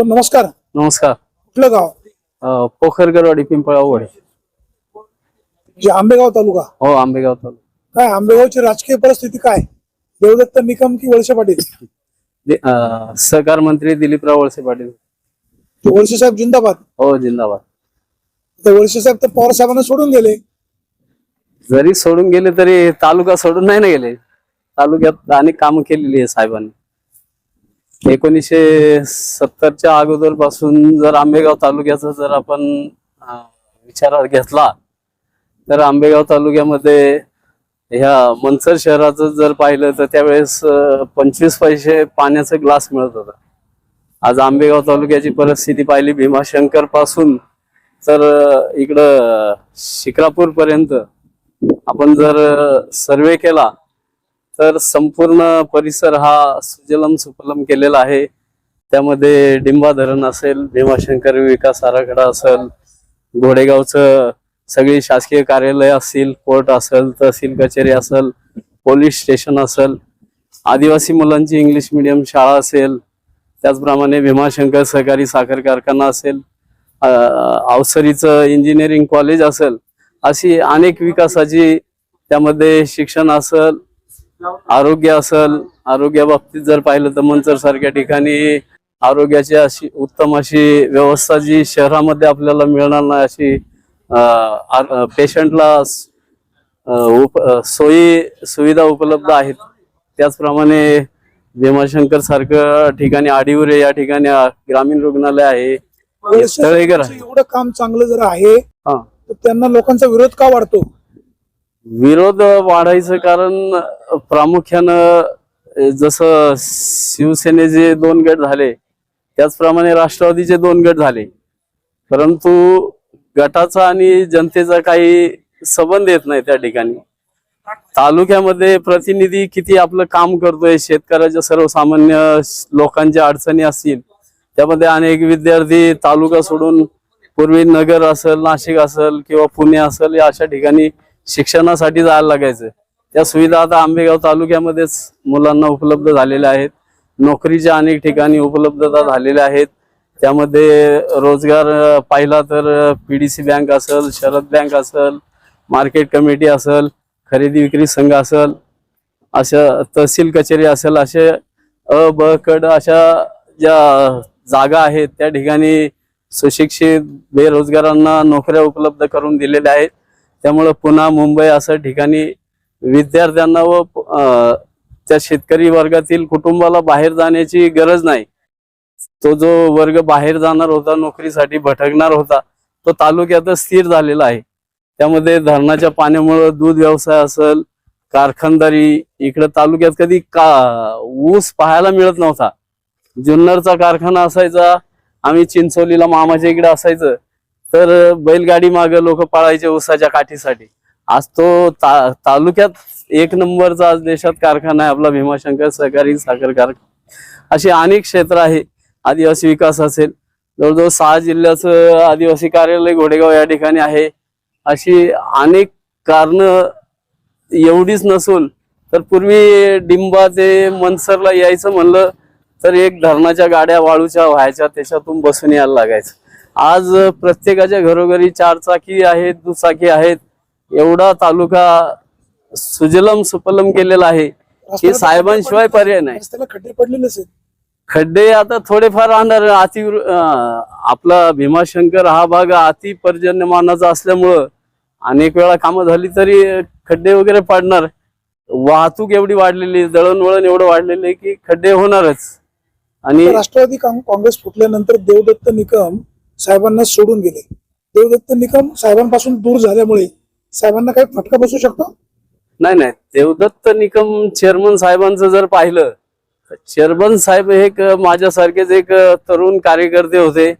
हो नमस्कार. नमस्कार. कुठलं गाव? अ, पोखरगरवाडी पिंपळावड जे आंबेगाव तालुका. हो आंबेगाव तालुका. काय आंबेगावची राजकीय परिस्थिती काय? देवदत्त निकम की वळसे पाटील? दि- अ, सहकार मंत्री दिलीपराव वळसे पाटील. ते वळसे साहेब जिंदाबाद. हो जिंदाबाद. ते वळसे साहेब तर पवार साहेबांना सोडून गेले. जरी सोडून गेले तरी तालुका सोडून नाही ना गेले. तालुक्यात अनेक कामं केलेली आहे साहेबांनी. एकोणीसशे सत्तरच्या अगोदरपासून जर आंबेगाव तालुक्याचा जर आपण विचारात घेतला तर आंबेगाव तालुक्यामध्ये ह्या मनसर शहराचं जर पाहिलं तर त्यावेळेस पंचवीस पैसे पाण्याचा ग्लास मिळत होता. आज आंबेगाव तालुक्याची परिस्थिती पाहिली भीमाशंकरपासून तर इकडं शिक्रापूर पर्यंत आपण जर सर्वे केला तर संपूर्ण परिसर हा सुजलम सुफलम केलेला आहे. त्यामध्ये डिंबा धरण असेल भीमाशंकर विकास आराखडा असेल घोडेगावचं सगळी शासकीय कार्यालय असतील कोर्ट असेल तहसील कचेरी असेल पोलीस स्टेशन असेल आदिवासी मुलांची इंग्लिश मिडियम शाळा असेल त्याचप्रमाणे भीमाशंकर सहकारी साखर कारखाना असेल अवसरीचं इंजिनिअरिंग कॉलेज असेल अशी अनेक विकासाची त्यामध्ये शिक्षण असेल आरोग्य असेल आरोग्याबाबतीत जर पाहिलं तर मंचर सारख्या ठिकाणी आरोग्याची अशी उत्तम अशी व्यवस्था जी शहरामध्ये आपल्याला मिळणार नाही अशी पेशंटला उप सोयी सुविधा उपलब्ध आहेत. त्याचप्रमाणे भीमाशंकर सारखं ठिकाणी आडिवरे या ठिकाणी ग्रामीण रुग्णालय आहे. एवढं काम चांगलं जर आहे हा. तर त्यांना लोकांचा विरोध का वाढतो? विरोध वाढायचं कारण प्रामुख्यानं जसं शिवसेनेचे दोन गट झाले त्याचप्रमाणे राष्ट्रवादीचे दोन गट झाले. परंतु गटाचा आणि जनतेचा काही संबंध येत नाही त्या ठिकाणी. तालुक्यामध्ये प्रतिनिधी किती आपलं काम करतोय शेतकऱ्याच्या सर्वसामान्य लोकांच्या अडचणी असतील त्यामध्ये अनेक विद्यार्थी तालुका सोडून पूर्वी नगर असेल नाशिक असेल किंवा पुणे असेल या अशा ठिकाणी शिक्षणासाठी जायला लागायचं. त्या सुविधा आता आंबेगाव तालुक्यामध्येच मुलांना उपलब्ध झालेल्या आहेत. नोकरीच्या अनेक ठिकाणी उपलब्धता झालेल्या आहेत. त्यामध्ये रोजगार पाहिला तर पीडीसी बँक असेल शरद बँक असेल मार्केट कमिटी असेल खरेदी विक्री संघ असेल अशा तहसील कचेरी असेल असे अ ब कड अशा ज्या जागा आहेत त्या ठिकाणी सुशिक्षित बेरोजगारांना नोकऱ्या उपलब्ध करून दिलेल्या आहेत. त्यामुळं पुन्हा मुंबई असं ठिकाणी विद्यार्थ्यांना व त्या शेतकरी वर्गातील कुटुंबाला बाहेर जाण्याची गरज नाही. तो जो वर्ग बाहेर जाणार होता नोकरीसाठी भटकणार होता तो तालुक्यातच स्थिर झालेला आहे. त्यामध्ये धरणाच्या पाण्यामुळं दूध व्यवसाय असेल कारखानदारी इकडं तालुक्यात कधी का ऊस पाहायला मिळत नव्हता. जुन्नरचा कारखाना असायचा आम्ही चिंचोलीला मामाच्या इकडे असायचं. तर बैलगाडी मागे लोक पळायचे ऊसाच्या काठीसाठी. आज तो ता तालुक्यात एक नंबरचा आज देशात कारखाना आहे आपला भीमाशंकर सहकारी साखर कारखाना अशी अनेक क्षेत्र आहे आदिवासी विकास असेल. जवळजवळ सहा जिल्ह्याचं आदिवासी कार्यालय घोडेगाव या ठिकाणी आहे. अशी अनेक कारण एवढीच नसून तर पूर्वी डिंबा ते मनसरला यायचं म्हणलं तर एक धरणाच्या गाड्या वाळूच्या व्हायच्या त्याच्यातून बसून यायला लागायचं. आज प्रत्येकाच्या घरोघरी चार चाकी आहेत दुचाकी आहेत. एवढा तालुका सुजलम सुपलम केलेला आहे. की साहेबांशिवाय पर्याय नाही. रस्त्याला खड्डे पडलेलेच आहेत खड्डे आता थोडेफार राहणार. अति आपला भीमाशंकर हा भाग अति पर्जन्यमानाचा असल्यामुळं अनेक वेळा कामं झाली तरी खड्डे वगैरे पडणार. वाहतूक एवढी वाढलेली दळणवळण एवढं वाढलेलं आहे की खड्डे होणारच. आणि राष्ट्रवादी काँग्रेस फुटल्यानंतर देवदत्त निकम साहेबांना सोडून गेले. देवदत्त निकम साहेबांपासून दूर झाल्यामुळे साहेबांना काही फटका बसू शकतो? नाही नाही. देवदत्त निकम चेअरमन साहेबांचं जर पाहिलं तर चेअरमन साहेब हे एक माझ्यासारखेच एक तरुण कार्यकर्ते होते.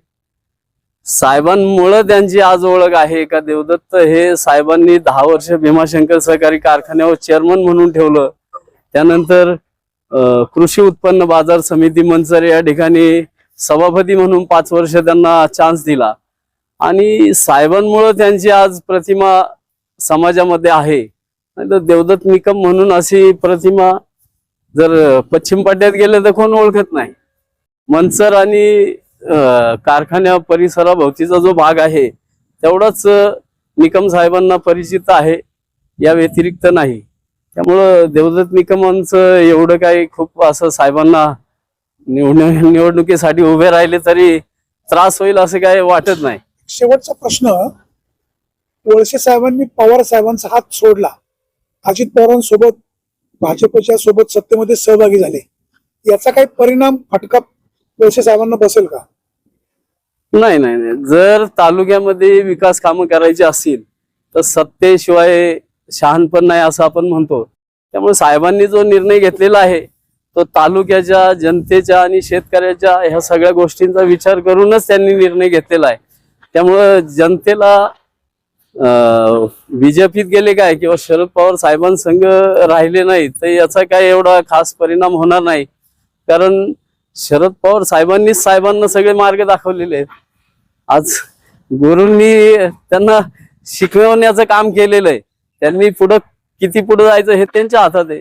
साहेबांमुळं त्यांची आज ओळख आहे का? देवदत्त हे साहेबांनी दहा वर्ष भीमाशंकर सहकारी कारखान्यावर चेअरमन म्हणून ठेवलं. त्यानंतर कृषी उत्पन्न बाजार समिती मंचर या ठिकाणी सभापती म्हणून पाच वर्ष त्यांना चान्स दिला. आणि साहेबांमुळं त्यांची आज प्रतिमा समाजामध्ये आहे. नाही तर देवदत्त निकम म्हणून अशी प्रतिमा जर पश्चिम पट्ट्यात गेले तर कोण ओळखत नाही. मनसर आणि कारखान्या परिसराभोवतीचा जो भाग आहे तेवढाच निकम साहेबांना परिचित आहे या व्यतिरिक्त नाही. त्यामुळं देवदत्त निकमांचं एवढं काही खूप असं साहेबांना निवडणु निवडणुकीसाठी उभे राहिले तरी त्रास होईल असं काही वाटत नाही. शेवटचा प्रश्न वळसे साहेबांनी पवार साहेबांचा हात सोडला. अजित पवारांसोबत भाजपच्या सोबत सत्तेमध्ये सहभागी झाले. याचा काही परिणाम फटका वळसे साहेबांना बसेल का? नाही नाही नाही. जर तालुक्यामध्ये विकास कामं करायची असतील तर सत्तेशिवाय शहाणपण नाही असं आपण म्हणतो. त्यामुळे साहेबांनी जो निर्णय घेतलेला आहे तो तालुक्याच्या जनतेच्या आणि शेतकऱ्याच्या ह्या सगळ्या गोष्टींचा विचार करूनच त्यांनी निर्णय घेतलेला आहे. त्यामुळं जनतेला बीजेपीत गेले काय किंवा शरद पवार साहेबांसंग राहिले नाही तर याचा काय एवढा खास परिणाम होणार नाही. कारण शरद पवार साहेबांनीच साहेबांना सगळे मार्ग दाखवलेले आहेत. आज गुरूंनी त्यांना शिकवण्याचं काम केलेलं आहे. त्यांनी पुढं किती पुढं जायचं हे त्यांच्या हातात आहे.